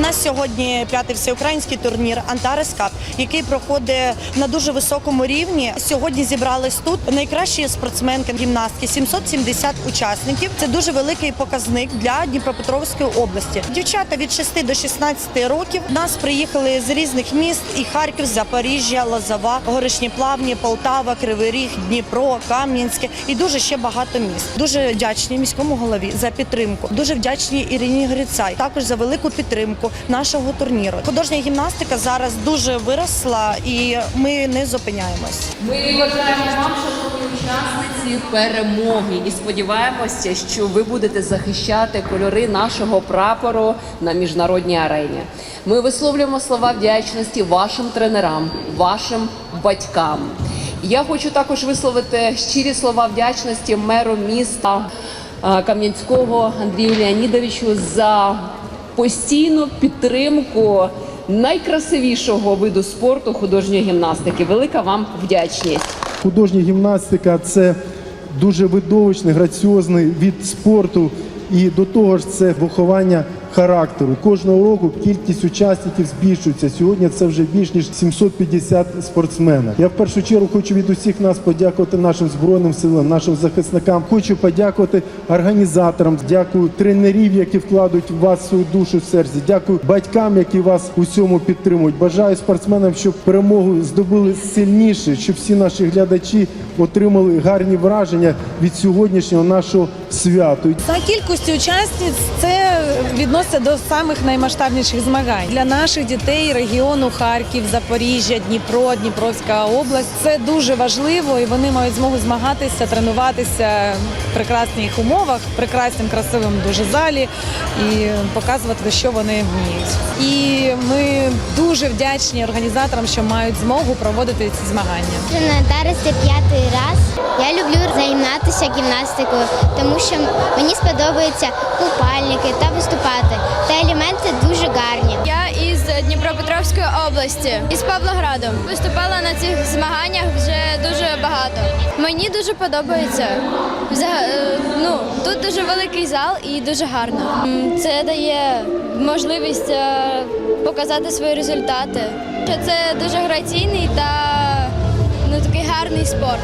Нас сьогодні п'ятий всеукраїнський турнір Антарес Кап, який проходить на дуже високому рівні. Сьогодні зібрались тут найкращі спортсменки гімнастки, 770 учасників. Це дуже великий показник для Дніпропетровської області. Дівчата від 6 до 16 років нас приїхали з різних міст: і Харків, Запоріжжя, Лозова, Горишні Плавні, Полтава, Кривий Ріг, Дніпро, Кам'янське і дуже ще багато міст. Дуже вдячні міському голові за підтримку. Дуже вдячні Ірині Грицай також за велику підтримку нашого турніру. Художня гімнастика зараз дуже виросла, і ми не зупиняємось. Ми бажаємо вам, шановні учасниці, перемоги і сподіваємося, що ви будете захищати кольори нашого прапору на міжнародній арені. Ми висловлюємо слова вдячності вашим тренерам, вашим батькам. Я хочу також висловити щирі слова вдячності меру міста е, Кам'янського Андрію Леонідовичу за постійну підтримку найкрасивішого виду спорту художньої гімнастики. Велика вам вдячність. Художня гімнастика це дуже видовищний, граціозний від спорту. І до того ж, це виховання характеру. Кожного року кількість учасників збільшується. Сьогодні це вже більш ніж 750 спортсменів. Я в першу чергу хочу від усіх нас подякувати нашим збройним силам, нашим захисникам. Хочу подякувати організаторам. Дякую тренерів, які вкладуть в вас свою душу серце. Дякую батькам, які вас у цьому підтримують. Бажаю спортсменам, щоб перемогу здобули сильніше, щоб всі наші глядачі отримали гарні враження від сьогоднішнього нашого святу. За кількістю учасниць це відноситься до самих наймасштабніших змагань для наших дітей регіону Харків, Запоріжжя, Дніпро, Дніпровська область. Це дуже важливо, і вони мають змогу змагатися, тренуватися в прекрасних умовах, в прекраснім, красивому дуже залі і показувати, що вони вміють. І ми дуже вдячні організаторам, що мають змогу проводити ці змагання. На Тарасі п'ятий раз. Я люблю займатися гімнастикою, тому що мені сподобаються купальники та виступати. Та елементи дуже гарні. Я із Дніпропетровської області, із Павлограду. Виступала на цих змаганнях вже дуже багато. Мені дуже подобається. Е, Ну, тут дуже великий зал і дуже гарно. Це дає можливість е, показати свої результати. Це дуже граційний та ну, такий гарний спорт.